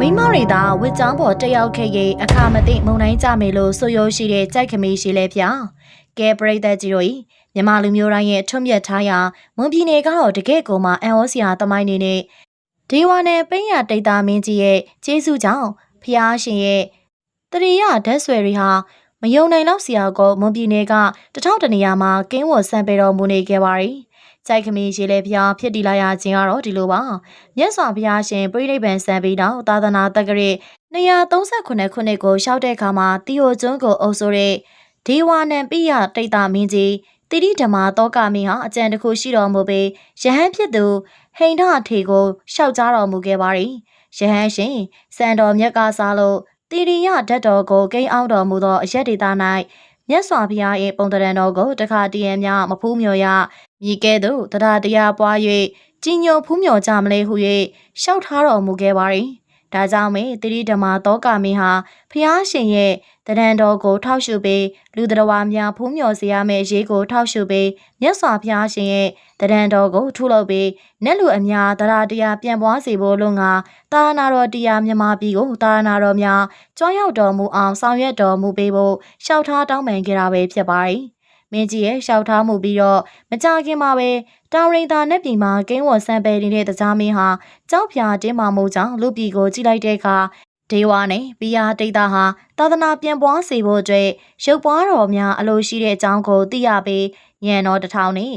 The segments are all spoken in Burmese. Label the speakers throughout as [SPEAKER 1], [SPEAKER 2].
[SPEAKER 1] မိန်းမတွေသာဝစ်ကြောင်းပေါ်တက်ရောက်ခဲ့ရင်အခါမသိမုံတိုင်းကြမယ်လို့ဆိုရိုးရှိတဲ့ကြိုက်ခမီးရှိလဲဖျားကဲပရိသတ်ကြီးတို့ဤမြန်မာလူမျိုးတိုင်းရဲ့ထွတ်မြတ်ထားရာမွန်ပြည်နယ်ကတော့တကယ့်ကိုမှအန်ဟောစရာတမိုင်းနေနဲ့ဒေဝနယ်ပိန်းရတိတ်သားမင်းကြီးရဲ့ကျေးဇူးကြောင့်ဖျားရှင်ရဲ့တရိယဓာတ်ဆွဲတွေဟာမယုံနိုင်တော့စရာကိုမွန်ပြည်နယ်ကတထောင်တနေရာမှာကင်းဝတ်ဆန်ပေတော်မူနေခဲ့ပါရီ ကြိုက်ခမီးရေလဲဖျားဖြစ်တည်လာရခြင်းကတော့ဒီလိုပါမြတ်စွာဘုရားရှင်ပြိဋိဘံဆံပြီးတော့သာသနာတက္ကရာ238ခုနှစ်ကိုရှောက်တဲ့အခါမှာတီဟိုကျွန်းကိုအုပ်ဆိုတဲ့ဒေဝနံပိယတိတ်တာမင်းကြီးတိရိဓမ္မာတောကမင်းဟာအကြံတစ်ခုရှိတော်မူပြီးယဟန်ဖြစ်သူဟိန္ဒထေကိုရှောက်ကြားတော်မူခဲ့ပါရီယဟန်ရှင်စံတော်မြတ်ကစားလို့တိရိယဓာတ်တော်ကိုကိန်းအောင်တော်မူသောအရက်ဒေသ၌မြတ်စွာဘုရား၏ပုံတရံတော်ကိုတခါတည်းရန်များမဖူးမြော်ရ မြည်ကဲ့သို့တရားတရားပွား၍ကြီးညိုဖူးမြော်ကြမလဲဟု၍ရှောက်ထားတော်မူခဲ့ပါရီဒါကြောင့်မေတိရိဓမ္မာတောကမင်းဟာဖျားရှင်ရဲ့တရံတော်ကိုထောက်ရှုပြီးလူတော်ဝါများဖူးမြော်စေရမယ့်ရေးကိုထောက်ရှုပြီးမြတ်စွာဘုရားရှင်ရဲ့တရံတော်ကိုထုလုပ်ပြီးနက်လူအများတရားတရားပြန်ပွားစေဖို့လုံငါတာရနာတော်တရားမြမပြည်ကိုတာရနာတော်များကြွရောက်တော်မူအောင်ဆောင်ရွက်တော်မူပေးဖို့ရှောက်ထားတောင်းပန်ကြတာပဲဖြစ်ပါတယ် မင်းကြီးရဲ့ရှောက်ထားမှုပြီးတော့မကြခင်မှာပဲတောင်ရင်သာနဲ့ပြည်မှာကင်းဝတ်ဆန်ပယ်နေတဲ့တကြားမင်းဟာကြောက်ဖြာတင်းမာမှုကြောင့်လူပြည်ကိုကြိလိုက်တဲ့အခါဒေဝနဲ့ဘီယာတိတ်တာဟာသာသနာပြန်ပွားစေဖို့အတွက်ရုပ်ပွားတော်များအလိုရှိတဲ့အကြောင်းကိုသိရပြီးညံတော်တထောင်နဲ့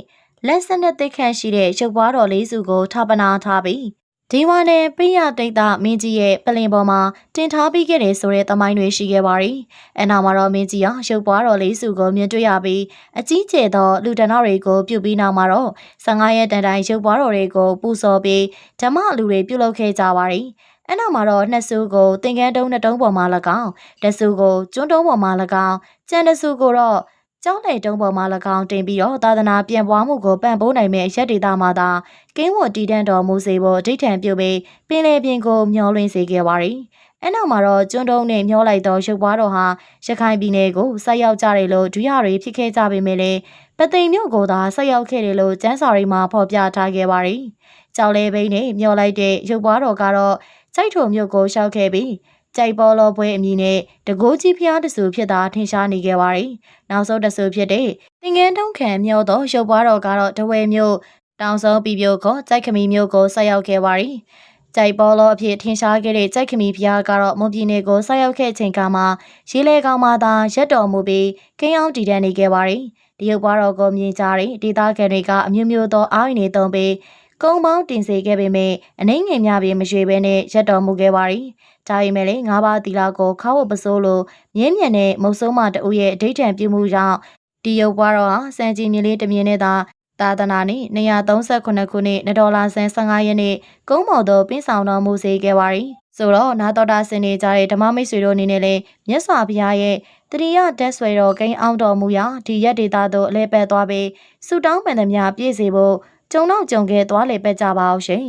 [SPEAKER 1] လက်စနဲ့တိတ်ခန့်ရှိတဲ့ရုပ်ပွားတော်လေးစုကိုထပ်ပနာထားပြီး ဒီဝါနဲ့ပိယတိတ်တာမင်းကြီးရဲ့ပလင်ပေါ်မှာတင်ထားပြီးခဲ့တယ်ဆိုတဲ့သမိုင်းတွေရှိခဲ့ပါရီ။အနောက်မှာတော့မင်းကြီးဟာရုပ်ပွားတော်လေးစုကိုမြင်တွေ့ရပြီးအကြီးကျယ်သောလူဒဏ္ဍတွေကိုပြုတ်ပြီးနောက်မှာတော့15ရက်တန်တိုင်းရုပ်ပွားတော်တွေကိုပူဇော်ပြီးဓမ္မလူတွေပြုတ်လုပ်ခဲ့ကြပါရီ။အနောက်မှာတော့နှစ်စုကိုသင်္ကန်းတုံးနှစ်တုံးပေါ်မှာ၎င်းတစုကိုကျွန်းတုံးပေါ်မှာ၎င်းကျန်တစုကိုတော့ ကျောင်းလေတုံးပေါ်မှာ၎င်းတင်ပြီးတော့သာသနာပြန်ပွားမှုကိုပံ့ပိုးနိုင်မယ့်ရက်ဒေတာမှာသာကင်းဝတ်တည်တံ့တော်မူစေဖို့အဋ္ဌံပြုပြီးပင်လေပြင်ကိုမျောလွှင့်စေခဲ့ပါရီ။အဲနောက်မှာတော့ကျွန်းတုံးနဲ့မျောလိုက်သောရုပ်ပွားတော်ဟာရခိုင်ပြည်နယ်ကိုဆက်ရောက်ကြတယ်လို့ဒုရတွေဖြစ်ခဲ့ကြပေမဲ့လည်းပသိမ်မြို့ကိုသာဆက်ရောက်ခဲ့တယ်လို့ကျန်းစာရီမှာဖော်ပြထားခဲ့ပါရီ။ကြောက်လေဘိန်းနဲ့မျောလိုက်တဲ့ရုပ်ပွားတော်ကတော့စိတ်ထုံမြို့ကိုရှောက်ခဲ့ပြီး ကြိုက်ပေါ်လောပွဲအမည်နဲ့တကိုးကြီးဖျားတဆူဖြစ်တာထင်ရှားနေခဲ့ပါရီနောက်ဆုံးတဆူဖြစ်တဲ့တင်ငန်းထုံးခံမြော့သောရုပ်ပွားတော်ကတော့တဝဲမြို့တောင်ဆုံးပြည်ပြိုကိုကြိုက်ခမီမြို့ကိုဆက်ရောက်ခဲ့ပါရီကြိုက်ပေါ်လောအဖြစ်ထင်ရှားခဲ့တဲ့ကြိုက်ခမီဖျားကတော့မွန်ပြည်နယ်ကိုဆက်ရောက်ခဲ့ချိန်ကမှရေးလေကောင်မှသာရက်တော်မူပြီးကင်းအောင်တည်တံ့နေခဲ့ပါရီတရုတ်ပွားတော်ကိုမြင်ကြတဲ့ဒေသခံတွေကအမျိုးမျိုးသောအားရနေသုံးပြီး ကုံပေါင်းတင်စေခဲ့ပေမဲ့အနှိမ့်ငယ်များပြီးမရွေဘဲနဲ့ရက်တော်မူခဲ့ပါရီဒါပေမဲ့လည်းငါးပါးတီလာကိုခါဝတ်ပစိုးလိုမြင်းမြန်တဲ့မုတ်ဆိုးမတဦးရဲ့အဋိဌံပြုမှုကြောင့်ဒီရုပ်ပွားတော်ဟာစံကြီးမြင်းလေးတစ်မြင်းနဲ့သာသာသနာနဲ့238ခုနှစ်ဒေါ်လာဆန်း15ရက်နေ့ကုန်းမော်တော်ပင်းဆောင်တော်မူစေခဲ့ပါရီဆိုတော့နာတော်တာဆင်နေကြတဲ့ဓမ္မမိတ်ဆွေတို့အနေနဲ့လည်းမြတ်စွာဘုရားရဲ့တရိယတက်ဆွဲတော်ဂိမ်းအောင်တော်မူရာဒီရက်ဒေတာတို့အလဲပတ်သွားပြီးဆူတောင်းပန်သမျှပြည့်စေဖို့ ကြုံတော့ကြုံခဲ့သွားလေပက်ကြပါအောင်ရှင်